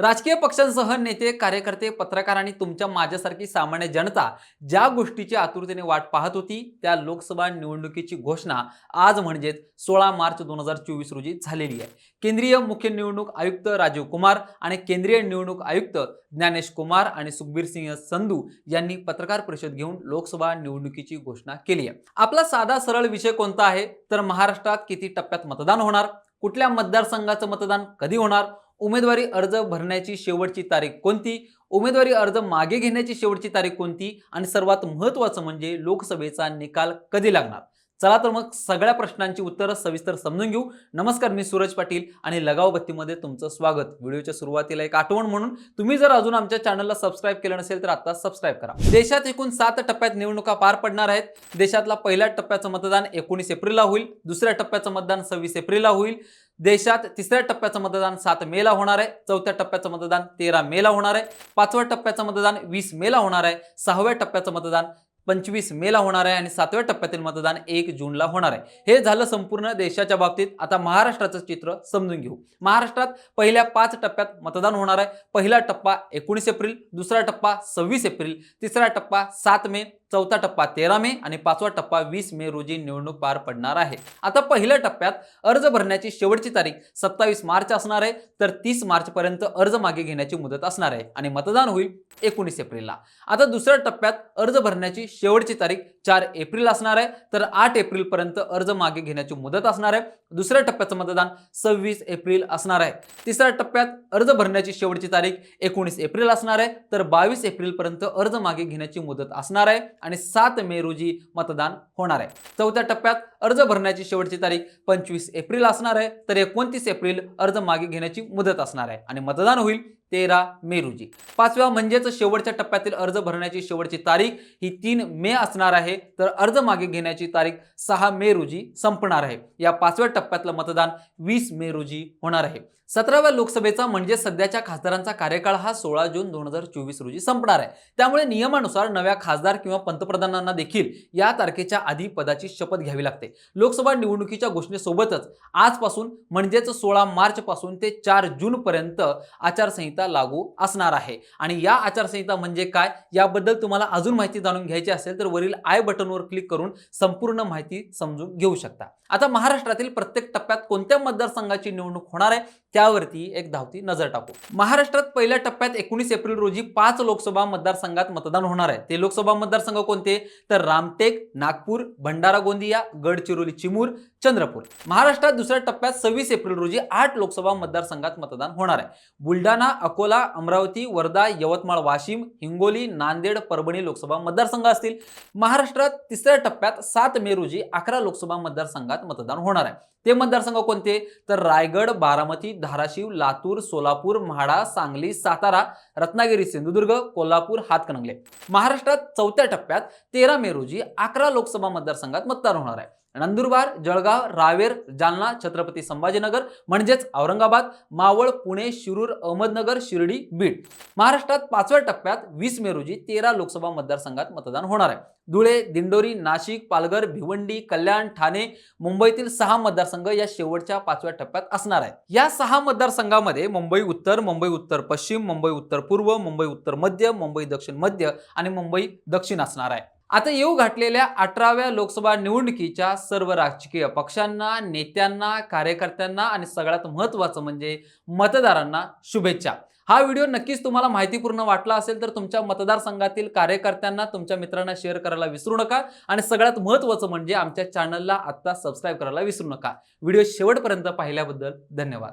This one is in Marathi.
राजकीय पक्षांसह नेते कार्यकर्ते पत्रकार आणि तुमच्या माझ्यासारखी सामान्य जनता ज्या गोष्टीची आतुरतेने वाट पाहत होती त्या लोकसभा निवडणुकीची घोषणा आज म्हणजेच सोळा मार्च दोन हजार चोवीस रोजी झालेली आहे. केंद्रीय मुख्य निवडणूक आयुक्त राजीव कुमार आणि केंद्रीय निवडणूक आयुक्त ज्ञानेश कुमार आणि सुखबीर सिंह संधू यांनी पत्रकार परिषद घेऊन लोकसभा निवडणुकीची घोषणा केली आहे. आपला साधा सरळ विषय कोणता आहे? तर महाराष्ट्रात किती टप्प्यात मतदान होणार? कुठल्या मतदारसंघाचं मतदान कधी होणार? उमेदवारी अर्ज भरण्याची शेवटची तारीख कोणती? उमेदवारी अर्ज मागे घेण्याची शेवटची तारीख कोणती? आणि सर्वात महत्त्वाचं म्हणजे लोकसभेचा निकाल कधी लागणार? चला तर मग सगळ्या प्रश्नांची उत्तरं सविस्तर समजून घेऊ. नमस्कार मी सूरज पाटील आणि लगाव बत्तीमध्ये तुमचं स्वागत. व्हिडिओच्या सुरुवातीला एक आठवण म्हणून तुम्ही जर अजून आमच्या चॅनलला सबस्क्राईब केलं नसेल तर आता सबस्क्राईब करा. देशात एकूण सात टप्प्यात निवडणुका पार पडणार आहेत. देशातला पहिल्या टप्प्याचं मतदान एकोणीस एप्रिलला होईल. दुसऱ्या टप्प्याचं मतदान सव्वीस एप्रिलला होईल. देशात तिसऱ्या टप्प्याचं मतदान सात मेला होणार आहे. चौथ्या टप्प्याचं मतदान तेरा मेला होणार आहे. पाचव्या टप्प्याचं मतदान वीस मेला होणार आहे. सहाव्या टप्प्याचं मतदान पंचवीस मेला होणार आहे. आणि सातव्या टप्प्यातील मतदान एक जूनला होणार आहे. हे झालं संपूर्ण देशाच्या बाबतीत. आता महाराष्ट्राचं चित्र समजून घेऊ. महाराष्ट्रात पहिल्या पाच टप्प्यात मतदान होणार आहे. पहिला टप्पा एकोणीस एप्रिल दुसरा टप्पा सव्वीस एप्रिल तिसरा टप्पा सात मे चौथा टप्पा तेरा मे आणि पाचवा टप्पा वीस मे रोजी निवडणूक पार पडणार आहे. आता पहिल्या टप्प्यात अर्ज भरण्याची शेवटची तारीख सत्तावीस मार्च असणार आहे तर तीस मार्चपर्यंत अर्ज मागे घेण्याची मुदत असणार आहे आणि मतदान होईल एकोणीस एप्रिलला. आता दुसऱ्या टप्प्यात अर्ज भरण्याची शेवटची तारीख चार एप्रिल असणार आहे. तर आठ एप्रिलपर्यंत अर्ज मागे घेण्याची मुदत असणार आहे. दुसऱ्या टप्प्याचं मतदान सव्वीस एप्रिल असणार आहे. तिसऱ्या टप्प्यात अर्ज भरण्याची शेवटची तारीख एकोणीस एप्रिल असणार आहे. तर बावीस एप्रिलपर्यंत अर्ज मागे घेण्याची मुदत असणार आहे आणि सात मे रोजी मतदान होणार आहे. चौथ्या टप्प्यात अर्ज भरण्याची शेवटची तारीख पंचवीस एप्रिल असणार आहे. तर एकोणतीस एप्रिल अर्ज मागे घेण्याची मुदत असणार आहे आणि मतदान होईल. तेरा मे रोजी. पाचव्या म्हणजेच शेवटच्या टप्प्यातील अर्ज भरण्याची शेवटची तारीख ही तीन मे असणार आहे. तर अर्ज मागे घेण्याची तारीख सहा मे रोजी संपणार आहे. या पाचव्या टप्प्यातलं मतदान वीस मे रोजी होणार आहे. सतराव्या लोकसभेचा म्हणजे सध्याच्या खासदारांचा कार्यकाळ हा सोळा जून दोन हजार चोवीस रोजी संपणार आहे. त्यामुळे नियमानुसार नव्या खासदार किंवा पंतप्रधानांना देखील या तारखेच्या आधी पदाची शपथ घ्यावी लागते. लोकसभा निवडणुकीच्या घोषणेसोबतच आजपासून म्हणजेच सोळा मार्च पासून ते चार जून पर्यंत आचारसंहिता लागू असणार आहे. आणि या आचारसंहिता म्हणजे काय? याबद्दल तुम्हाला अजून माहिती जाणून घ्यायची असेल तर वरील आय बटनवर क्लिक करून संपूर्ण माहिती समजून घेऊ शकता. आता महाराष्ट्रातील प्रत्येक टप्प्यात कोणत्या मतदारसंघाची निवडणूक होणार आहे? त्यावरती एक धावती नजर टाकू. महाराष्ट्रात पहिल्या टप्प्यात एकोणीस एप्रिल रोजी पाच लोकसभा मतदारसंघात मतदान होणार आहे. ते लोकसभा मतदारसंघ कोणते? तर रामटेक नागपूर भंडारा गोंदिया गडचिरोली चिमूर चंद्रपूर. महाराष्ट्रात दुसऱ्या टप्प्यात सव्वीस एप्रिल रोजी आठ लोकसभा मतदारसंघात मतदान होणार आहे. बुलढाणा अकोला अमरावती वर्धा यवतमाळ वाशिम हिंगोली नांदेड परभणी लोकसभा मतदारसंघ असतील. महाराष्ट्रात तिसऱ्या टप्प्यात सात मे रोजी अकरा लोकसभा मतदारसंघात मतदान होणार आहे. ते मतदारसंघ कोणते? तर रायगड बारामती धाराशिव लातूर सोलापूर म्हाडा सांगली सातारा रत्नागिरी सिंधुदुर्ग कोल्हापूर हातकणंगले. महाराष्ट्रात चौथ्या टप्प्यात तेरा मे रोजी अकरा लोकसभा मतदारसंघात मतदान होणार आहे. नंदुरबार जळगाव रावेर जालना छत्रपती संभाजीनगर म्हणजेच औरंगाबाद मावळ पुणे शिरूर अहमदनगर शिर्डी बीड. महाराष्ट्रात पाचव्या टप्प्यात वीस मे रोजी तेरा लोकसभा मतदारसंघात मतदान होणार आहे. धुळे दिंडोरी नाशिक पालघर भिवंडी कल्याण ठाणे मुंबईतील सहा मतदारसंघ या शेवटच्या पाचव्या टप्प्यात असणार आहे. या सहा मतदारसंघामध्ये मुंबई उत्तर मुंबई उत्तर पश्चिम मुंबई उत्तर पूर्व मुंबई उत्तर मध्य मुंबई दक्षिण मध्य आणि मुंबई दक्षिण असणार आहे. आता येऊ घातलेल्या अठराव्या लोकसभा निवडणुकीच्या सर्व राजकीय पक्षांना नेत्यांना कार्यकर्त्यांना आणि सगळ्यात महत्त्वाचं म्हणजे मतदारांना शुभेच्छा. हा व्हिडिओ नक्कीच तुम्हाला माहितीपूर्ण वाटला असेल तर तुमच्या मतदारसंघातील कार्यकर्त्यांना तुमच्या मित्रांना शेअर करायला विसरू नका आणि सगळ्यात महत्त्वाचं म्हणजे आमच्या चॅनलला आत्ता सबस्क्राईब करायला विसरू नका. व्हिडिओ शेवटपर्यंत पाहिल्याबद्दल धन्यवाद.